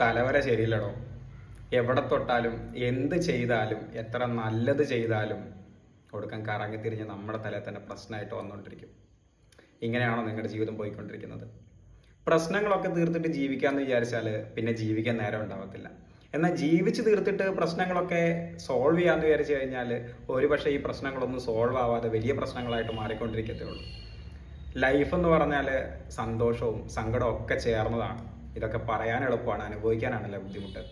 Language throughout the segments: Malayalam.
തലവര ശരിയില്ലടോ. എവിടെ തൊട്ടാലും എന്ത് ചെയ്താലും എത്ര നല്ലത് ചെയ്താലും ഒടുക്കം കറങ്ങി തിരിഞ്ഞ് നമ്മുടെ തലയിൽ തന്നെ പ്രശ്നമായിട്ട് വന്നുകൊണ്ടിരിക്കും. ഇങ്ങനെയാണോ നിങ്ങളുടെ ജീവിതം പോയിക്കൊണ്ടിരിക്കുന്നത്? പ്രശ്നങ്ങളൊക്കെ തീർത്തിട്ട് ജീവിക്കാമെന്ന് വിചാരിച്ചാൽ പിന്നെ ജീവിക്കാൻ നേരം ഉണ്ടാവത്തില്ല. എന്നാൽ ജീവിച്ച് തീർത്തിട്ട് പ്രശ്നങ്ങളൊക്കെ സോൾവ് ചെയ്യാമെന്ന് വിചാരിച്ചു കഴിഞ്ഞാൽ ഒരുപക്ഷെ ഈ പ്രശ്നങ്ങളൊന്നും സോൾവ് ആവാതെ വലിയ പ്രശ്നങ്ങളായിട്ട് മാറിക്കൊണ്ടിരിക്കത്തേ ഉള്ളൂ. ലൈഫ് എന്ന് പറഞ്ഞാൽ സന്തോഷവും സങ്കടവും ഒക്കെ ചേർന്നതാണ്. ഇതൊക്കെ പറയാൻ എളുപ്പമാണ് അനുഭവിക്കാനാണല്ലോ ബുദ്ധിമുട്ട്.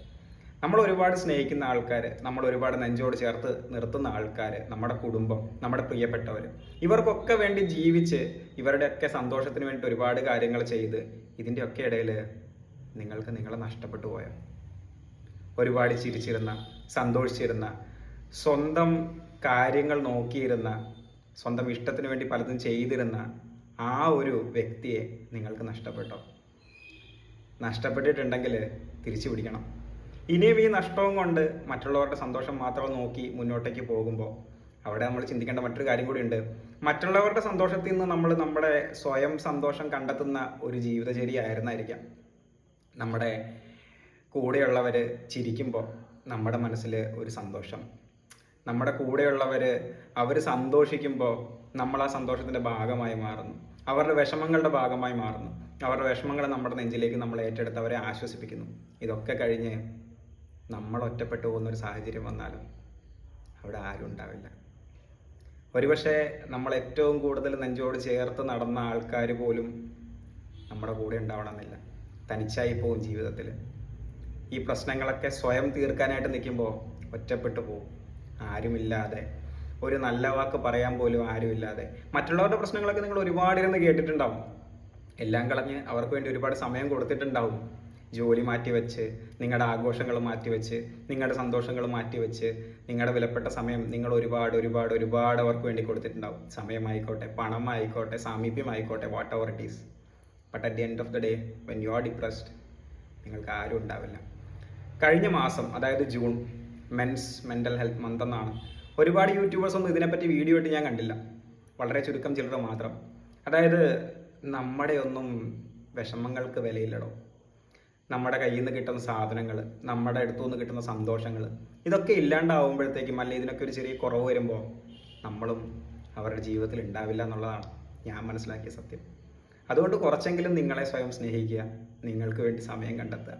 നമ്മൾ ഒരുപാട് സ്നേഹിക്കുന്ന ആൾക്കാർ നമ്മൾ ഒരുപാട് നെഞ്ചോട് ചേർത്ത് നിർത്തുന്ന ആൾക്കാർ നമ്മുടെ കുടുംബം നമ്മുടെ പ്രിയപ്പെട്ടവർ ഇവർക്കൊക്കെ വേണ്ടി ജീവിച്ച് ഇവരുടെയൊക്കെ സന്തോഷത്തിന് വേണ്ടി ഒരുപാട് കാര്യങ്ങൾ ചെയ്ത് ഇതിന്റെയൊക്കെ ഇടയിൽ നിങ്ങൾക്ക് നിങ്ങളെ നഷ്ടപ്പെട്ടു പോയോ ഒരുപാട് ചിരിച്ചിരുന്ന സന്തോഷിച്ചിരുന്ന സ്വന്തം കാര്യങ്ങൾ നോക്കിയിരുന്ന സ്വന്തം ഇഷ്ടത്തിന് വേണ്ടി പലതും ചെയ്തിരുന്ന ആ ഒരു വ്യക്തിയെ നിങ്ങൾക്ക് നഷ്ടപ്പെട്ടോ? നഷ്ടപ്പെട്ടിട്ടുണ്ടെങ്കിൽ തിരിച്ചു പിടിക്കണം. ഇനിയും ഈ നഷ്ടവും കൊണ്ട് മറ്റുള്ളവരുടെ സന്തോഷം മാത്രം നോക്കി മുന്നോട്ടേക്ക് പോകുമ്പോൾ അവിടെ നമ്മൾ ചിന്തിക്കേണ്ട മറ്റൊരു കാര്യം കൂടി ഉണ്ട്. മറ്റുള്ളവരുടെ സന്തോഷത്തിൽ നിന്ന് നമ്മൾ നമ്മുടെ സ്വയം സന്തോഷം കണ്ടെത്തുന്ന ഒരു ജീവിതചര്യ ആയിരുന്നായിരിക്കാം. നമ്മുടെ കൂടെയുള്ളവർ ചിരിക്കുമ്പോൾ നമ്മുടെ മനസ്സിൽ ഒരു സന്തോഷം. നമ്മുടെ കൂടെയുള്ളവർ അവർ സന്തോഷിക്കുമ്പോൾ നമ്മൾ ആ സന്തോഷത്തിന്റെ ഭാഗമായി മാറുന്നു. അവരുടെ വിഷമങ്ങളുടെ ഭാഗമായി മാറുന്നു. അവരുടെ വിഷമങ്ങൾ നമ്മുടെ നെഞ്ചിലേക്ക് നമ്മൾ ഏറ്റെടുത്ത് അവരെ ആശ്വസിപ്പിക്കുന്നു. ഇതൊക്കെ കഴിഞ്ഞ് നമ്മൾ ഒറ്റപ്പെട്ടു പോകുന്ന ഒരു സാഹചര്യം വന്നാലും അവിടെ ആരും ഉണ്ടാവില്ല. ഒരുപക്ഷെ നമ്മൾ ഏറ്റവും കൂടുതൽ നെഞ്ചോട് ചേർത്ത് നടന്ന ആൾക്കാർ പോലും നമ്മുടെ കൂടെ ഉണ്ടാവണമെന്നില്ല. തനിച്ചായി പോകും ജീവിതത്തിൽ ഈ പ്രശ്നങ്ങളൊക്കെ സ്വയം തീർക്കാനായിട്ട് നിൽക്കുമ്പോൾ ഒറ്റപ്പെട്ടു പോകും. ആരുമില്ലാതെ. ഒരു നല്ല വാക്ക് പറയാൻ പോലും ആരുമില്ലാതെ. മറ്റുള്ളവരുടെ പ്രശ്നങ്ങളൊക്കെ നിങ്ങൾ ഒരുപാട് ഇരുന്ന് കേട്ടിട്ടുണ്ടാവും. എല്ലാം കളഞ്ഞ് അവർക്ക് വേണ്ടി ഒരുപാട് സമയം കൊടുത്തിട്ടുണ്ടാവും. ജോലി മാറ്റിവെച്ച് നിങ്ങളുടെ ആഘോഷങ്ങൾ മാറ്റിവെച്ച് നിങ്ങളുടെ സന്തോഷങ്ങൾ മാറ്റിവെച്ച് നിങ്ങളുടെ വിലപ്പെട്ട സമയം നിങ്ങൾ ഒരുപാട് ഒരുപാട് ഒരുപാട് അവർക്ക് വേണ്ടി കൊടുത്തിട്ടുണ്ടാവും. സമയമായിക്കോട്ടെ പണമായിക്കോട്ടെ സാമീപ്യമായിക്കോട്ടെ whatever it is but at the end of the day when you are depressed നിങ്ങൾക്ക് ആരും ഉണ്ടാവില്ല. കഴിഞ്ഞ മാസം അതായത് June men's mental health month എന്നാണ്. ഒരുപാട് യൂട്യൂബേഴ്സ് ഒന്നും ഇതിനെപ്പറ്റി വീഡിയോ ഇട്ട് ഞാൻ കണ്ടില്ല. വളരെ ചുരുക്കം ചിലർ മാത്രം. അതായത് നമ്മുടെ ഒന്നും വിഷമങ്ങൾക്ക് വിലയില്ലടോ. നമ്മുടെ കയ്യിൽ നിന്ന് കിട്ടുന്ന സാധനങ്ങൾ നമ്മുടെ അടുത്തു നിന്ന് കിട്ടുന്ന സന്തോഷങ്ങൾ ഇതൊക്കെ ഇല്ലാണ്ടാവുമ്പോഴത്തേക്കും അല്ലെങ്കിൽ ഇതിനൊക്കെ ഒരു ചെറിയ കുറവ് വരുമ്പോൾ നമ്മളും അവരുടെ ജീവിതത്തിൽ ഉണ്ടാവില്ല എന്നുള്ളതാണ് ഞാൻ മനസ്സിലാക്കിയ സത്യം. അതുകൊണ്ട് കുറച്ചെങ്കിലും നിങ്ങളെ സ്വയം സ്നേഹിക്കുക നിങ്ങൾക്ക് വേണ്ടി സമയം കണ്ടെത്തുക.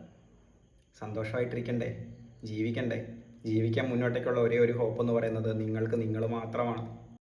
സന്തോഷമായിട്ടിരിക്കണ്ടേ? ജീവിക്കണ്ടേ? ജീവിക്കാൻ മുന്നോട്ടേക്കുള്ള ഒരേ ഒരു ഹോപ്പ് എന്ന് പറയുന്നത് നിങ്ങൾക്ക് നിങ്ങൾ മാത്രമാണ്.